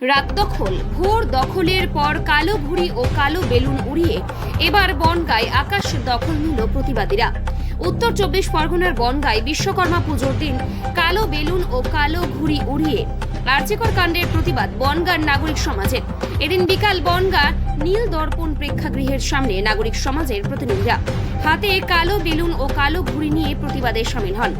রাত দখল, ভোর দখলের পর কালো ঘুড়ি ও কালো বেলুন উড়িয়ে এবার বনগায় আকাশ দখল নিল প্রতিবাদীরা। উত্তর চব্বিশ পরগনার বনগায় বিশ্বকর্মা পুজোর দিন কালো বেলুন ও কালো ঘুড়ি উড়িয়ে আর্যিকর কাণ্ডের প্রতিবাদ বনগার নাগরিক সমাজের। এদিন বিকাল বনগা নীল দর্পণ প্রেক্ষাগৃহের সামনে নাগরিক সমাজের প্রতিনিধিরা হাতে কালো বেলুন ও কালো ঘুড়ি নিয়ে প্রতিবাদে সামিল হন।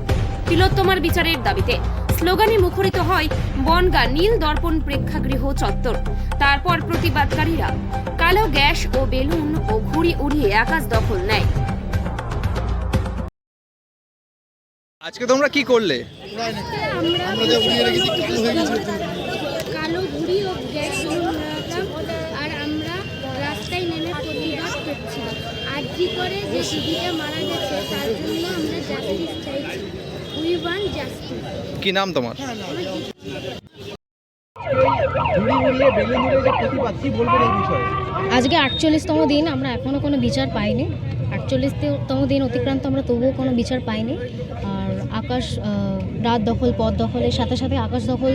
তিলোত্তমার বিচারের দাবিতে স্লোগানে মুখরিত হয় বনগা নীল দর্পণ প্রেক্ষাগৃহ চত্বর। তারপর প্রতিবাদকারীরা কালো গ্যাস ও বেলুন ও ঘুড়ি উড়িয়ে আকাশ দখল নেয়। আজকে তোমরা কি করলে? আমরা যা উড়িয়ে রেখেছি কালো হয়ে গেছে। কালো ঘুড়ি ও গ্যাস আর আমরা রাস্তায় নেমে প্রতিবাদ করছি। আর্জি করে যে দিদিটা মারা গেছে তার জন্য আমরা জাস্টিস চাইছি কি নাম তোমার? ঘুড়ি উড়িয়ে বেলুন উড়িয়ে যে প্রতিবাদ কি বলবেন এই বিষয়ে? আজকে আটচল্লিশতম দিন আমরা এখনও কোনো বিচার পাইনি। আটচল্লিশতম দিন অতিক্রান্ত আমরা তবুও কোনো বিচার পাইনি। আর আকাশ রাত দখল, পথ দখলের সাথে সাথে আকাশ দখল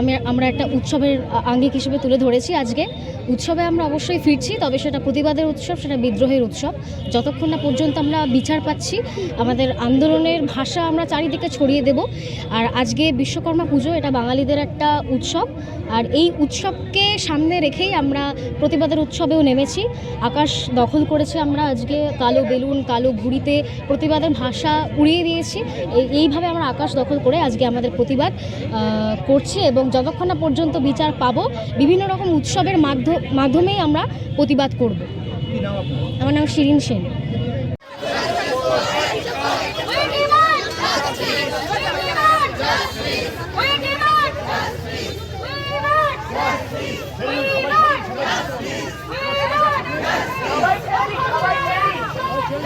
আমি, আমরা একটা উৎসবের আঙ্গিক হিসেবে তুলে ধরেছি আজকে। উৎসবে আমরা অবশ্যই ফিরছি, তবে সেটা প্রতিবাদের উৎসব, সেটা বিদ্রোহের উৎসব। যতক্ষণ না পর্যন্ত আমরা বিচার পাচ্ছি, আমাদের আন্দোলনের ভাষা আমরা চারিদিকে ছড়িয়ে দেব। আর আজকে বিশ্বকর্মা পুজো, এটা বাঙালিদের একটা উৎসব। আর এই উৎসবকে সামনে রেখেই আমরা প্রতিবাদের উৎসবেও নেমেছি। আকাশ দখল করেছে আমরা আজকে কালো বেলুন কালো ঘুড়িতে প্রতিবাদের ভাষা উড়িয়ে দিয়েছি। এই- এইভাবে আমরা আকাশ দখল করে আজকে আমাদের প্রতিবাদ করছি এবং যতক্ষণ না পর্যন্ত বিচার পাবো বিভিন্ন রকম উৎসবের মাধ্য- মাধ্যমেই আমরা প্রতিবাদ করব। আমার নাম শিরিন সেন জাস্টিস ফর আরজিকর এই জাস্টিস ফর আরজিকর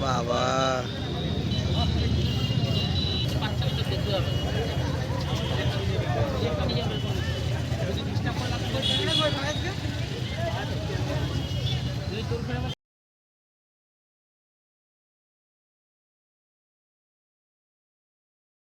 বাবা